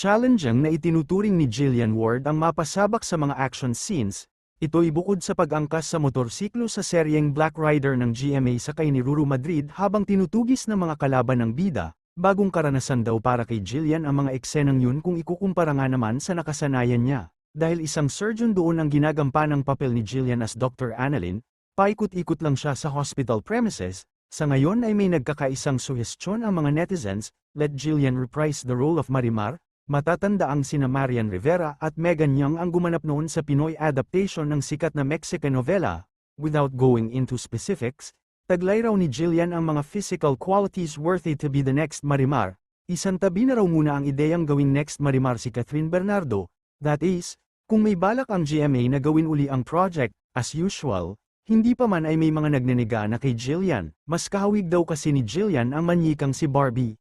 Challenging na itinuturing ni Jillian Ward ang mapasabak sa mga action scenes, ito'y bukod sa pag-angkas sa motorsiklo sa seryeng Black Rider ng GMA sa kay ni Ruru Madrid habang tinutugis ng mga kalaban ng bida, bagong karanasan daw para kay Jillian ang mga eksenang yun kung ikukumpara nga naman sa nakasanayan niya. Dahil isang surgeon doon ang ginagampanang papel ni Jillian as Dr. Annalyn, paikot-ikot lang siya sa hospital premises, sa ngayon ay may nagkakaisang suhestyon ang mga netizens, let Jillian reprise the role of Marimar, matatanda ang sina Marian Rivera at Megan Young ang gumanap noon sa Pinoy adaptation ng sikat na Mexican novela, without going into specifics, taglay raw ni Jillian ang mga physical qualities worthy to be the next Marimar, isang tabi na raw muna ang ideyang gawing next Marimar si Catherine Bernardo, that is, kung may balak ang GMA na gawin uli ang project, as usual, hindi pa man ay may mga nagnenega na kay Jillian, mas kahawig daw kasi ni Jillian ang manyikang si Barbie.